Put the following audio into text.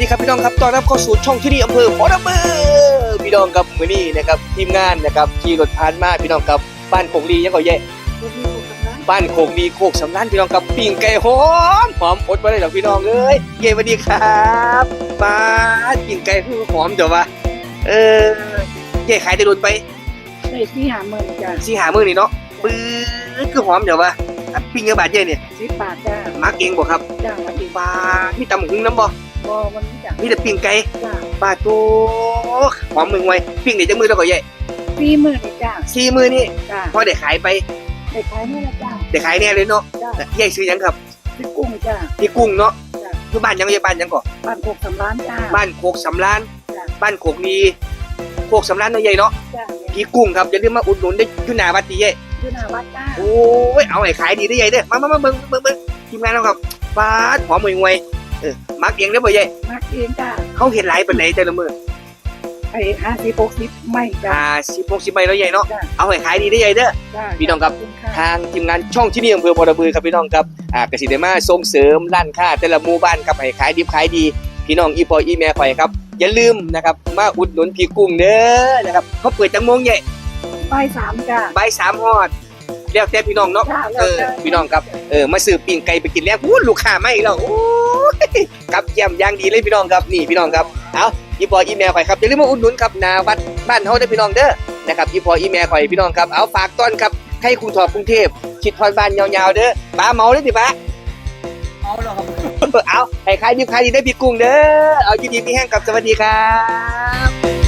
ดีครับพี่น้องครับต้อนรับเข้าสู่ช่องที่นี่อำเภอพอดำเบอร์พี่น้องครับมื้อนี้นะครับทีมงานนะครับขี่รถผ่านมาพี่น้องครับบ้านโคงลียังก็แย่บ้านโคงลีโคกสำนันพี่น้องครับปิ้งไก่หอมหอมอดไว้ได้หรอกพี่น้องเอ้ยเย่สวัสดีครับมาปิ้งไก่คือหอมเดี๋ยววะเออเย่ขายได้โดนไปได้ที่หาเมืองจ้ะสี่หามื้อนี่เนาะปื้ดคือหอมเดี๋ยววะอะปิ้งเงินบาทเย่เนี่ยสิบบาทจ้ะมักเองบ่ครับจ้าวันดีปลาที่ตำหึงน้ำบ่ บอวันนี้จ้ะมีแต่ปิ้งไก่จ้าปลาโตหอมมึงไว้ปิ้งได้จังมือแล้วก็เย่สี่หมื่นนี่จ้าสี่มือนี่จ้าพอได้ขายไปได้ขายนี่ละจ้าได้ขายแน่เลยเนาะจ้าใหญ่ซื้อหยังครับพี่กุ้งจ้าพี่กุ้งเนาะจ้ะอยู่บ้านยังไงบ้านยังก่อบ้านโคกสำร้านจ้าบ้านโคกสำรานจ้ะ บ้านโคกนีโคกสำรานเนาะใหญ่เนาะจ้าพี่กุ้งครับอย่าลืมมาอุดหนุนได้อยู่หน้าวัดตีใหญ่ชื่อนาวัดจ้าโอ้ย เอาไอ้ขายดีได้ใหญ่เด้อมามามาเบิ่งเบิ่งเบิ่งทีมงานเราครับฟาดหอมมวยงวย เออมักเองได้อบ่ใหญ่มักเองจ้าเขาเห็นหลายปานไหนแต่ละมื้อไอ้ห้าสิบหกสิบไม่จ้าอ่า10 60ใบเนาะใหญ่เนาะจ้ะเอาไอ้ขายดีได้ใหญ่เด้อ จ้าพี่น้องครับ ขณค่ะทางทีมงานช่องที่นี่อำเภอพอระบือครับพี่น้องครับอ่ากสิเดมาส่งเสริมร้านค้าแต่ละหมู่บ้านครับให้ขายดีขายดีพี่น้องอีพออีแม่ข่อยครับอย่าลืมนะครับมาอุดหนุนพี่กุ้งเด้อนะครับเขาเปิดจังโมงใหญ่ป้ายสามจ้าบ่ายสามฮอดแล้วแต่พี่น้องเนาะ จ้าเออพี่น้องครับ เออมาซื้อปิ้งไก่ไปกินแล้วอู้ลูกค้าไม่แล้วโอ้ย กับเยี่ยมอย่างดีเลยพี่น้องครับนี่พี่น้องครับเอาอีพออีแม่ข่อยครับอย่าลืมมาอุดหนุนครับหนาวัดบ้านเฮาเด้อพี่น้องเด้อนะครับอีพออีแม่ข่อยพี่น้องครับเอาฝากต้อนครับให้กรุงทองกรุงเทพคิดพรบ้านยาวๆเด้อป้าเมาเลยดิป้าเอาแล้วครับเอาให้ขายดีขายดีได้อพี่กุ้งเด้อเอาดีๆพี่แห้งกับสวัสดีครับ